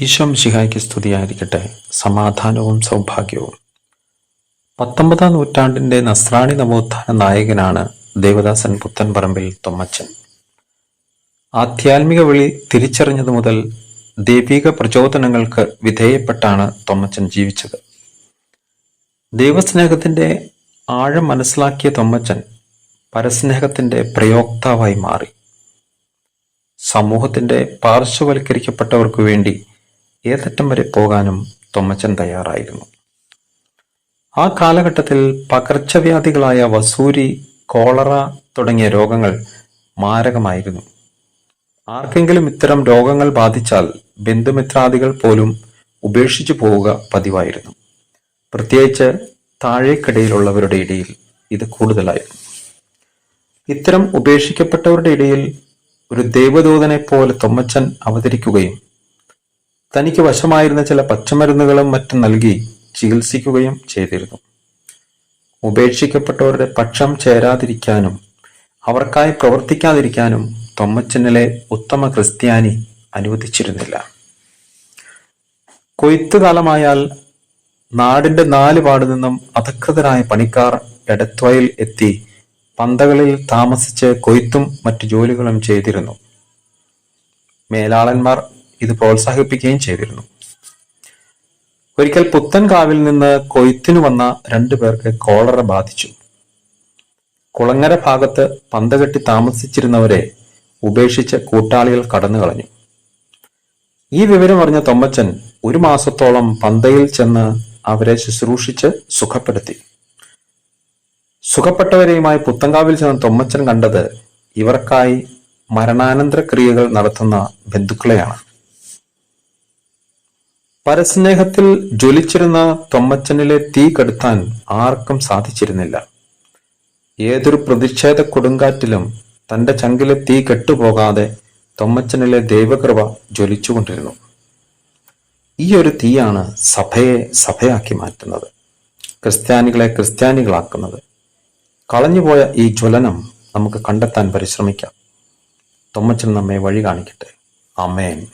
ഈശോ മിശിഹായ്ക്ക് സ്തുതിയായിരിക്കട്ടെ. സമാധാനവും സൗഭാഗ്യവും. പത്തൊമ്പതാം നൂറ്റാണ്ടിന്റെ നസ്രാണി നവോത്ഥാന നായകനാണ് ദേവദാസൻ പുത്തൻപറമ്പിൽ തൊമ്മച്ചൻ. ആധ്യാത്മിക വിളി തിരിച്ചറിഞ്ഞതു മുതൽ ദൈവിക പ്രചോദനങ്ങൾക്ക് വിധേയപ്പെട്ടാണ് തൊമ്മച്ചൻ ജീവിച്ചത്. ദൈവസ്നേഹത്തിന്റെ ആഴം മനസ്സിലാക്കിയ തൊമ്മച്ചൻ പരസ്നേഹത്തിന്റെ പ്രയോക്താവായി മാറി. സമൂഹത്തിന്റെ പാർശ്വവൽക്കരിക്കപ്പെട്ടവർക്ക് വേണ്ടി ഏതറ്റം വരെ പോകാനും തൊമ്മച്ചൻ തയ്യാറായിരുന്നു. ആ കാലഘട്ടത്തിൽ പകർച്ചവ്യാധികളായ വസൂരി കോളറ തുടങ്ങിയ രോഗങ്ങൾ മാരകമായിരുന്നു. ആർക്കെങ്കിലും ഇത്തരം രോഗങ്ങൾ ബാധിച്ചാൽ ബന്ധുമിത്രാദികൾ പോലും ഉപേക്ഷിച്ചു പോവുക പതിവായിരുന്നു. പ്രത്യേകിച്ച് താഴേക്കിടയിലുള്ളവരുടെ ഇടയിൽ ഇത് കൂടുതലായിരുന്നു. ഇത്തരം ഉപേക്ഷിക്കപ്പെട്ടവരുടെ ഇടയിൽ ഒരു ദേവദൂതനെ പോലെ തൊമ്മച്ചൻ അവതരിക്കുകയും തനിക്ക് വശമായിരുന്ന ചില പച്ചമരുന്നുകളും മറ്റും നൽകി ചികിത്സിക്കുകയും ചെയ്തിരുന്നു. ഉപേക്ഷിക്കപ്പെട്ടവരുടെ പക്ഷം ചേരാതിരിക്കാനും അവർക്കായി പ്രവർത്തിക്കാതിരിക്കാനും തൊമ്മച്ചനിലെ ഉത്തമ ക്രിസ്ത്യാനി അനുവദിച്ചിരുന്നില്ല. കൊയ്ത്ത് കാലമായാൽ നാടിന്റെ നാല് പാടു നിന്നും അധികൃതരായ പണിക്കാർ എടത്വയിൽ എത്തി പന്തകളിൽ താമസിച്ച് കൊയ്ത്തും മറ്റു ജോലികളും ചെയ്തിരുന്നു. മേലാളന്മാർ ഇത് പ്രോത്സാഹിപ്പിക്കുകയും ചെയ്തിരുന്നു. ഒരിക്കൽ പുത്തൻകാവിൽ നിന്ന് കൊയ്ത്തിനു വന്ന രണ്ടു പേർക്ക് കോളറ ബാധിച്ചു. കുളങ്ങര ഭാഗത്ത് പന്തകെട്ടി താമസിച്ചിരുന്നവരെ ഉപേക്ഷിച്ച് കൂട്ടാളികൾ കടന്നു കളഞ്ഞു. ഈ വിവരം അറിഞ്ഞ തൊമ്മച്ചൻ ഒരു മാസത്തോളം പന്തയിൽ ചെന്ന് അവരെ ശുശ്രൂഷിച്ച് സുഖപ്പെടുത്തി. സുഖപ്പെട്ടവരെയുമായി പുത്തങ്കാവിൽ ചെന്ന തൊമ്മച്ചൻ കണ്ടത് ഇവർക്കായി മരണാനന്തര ക്രിയകൾ നടത്തുന്ന ബന്ധുക്കളെയാണ്. പരസ്നേഹത്തിൽ ജ്വലിച്ചിരുന്ന തൊമ്മച്ചനിലെ തീ കെടുത്താൻ ആർക്കും സാധിച്ചിരുന്നില്ല. ഏതൊരു പ്രതിഷേധ കൊടുങ്കാറ്റിലും തന്റെ ചങ്കിലെ തീ കെട്ടുപോകാതെ തൊമ്മച്ചനിലെ ദൈവകൃപ ജ്വലിച്ചുകൊണ്ടിരുന്നു. ഈ ഒരു തീയാണ് സഭയെ സഭയാക്കി മാറ്റുന്നത് ക്രിസ്ത്യാനികളെ ക്രിസ്ത്യാനികളാക്കുന്നത്. കളഞ്ഞുപോയ ഈ ജ്വലനം നമുക്ക് കണ്ടെത്താൻ പരിശ്രമിക്കാം. തൊമ്മച്ചൻ നമ്മെ വഴി കാണിക്കട്ടെ. അമേൻ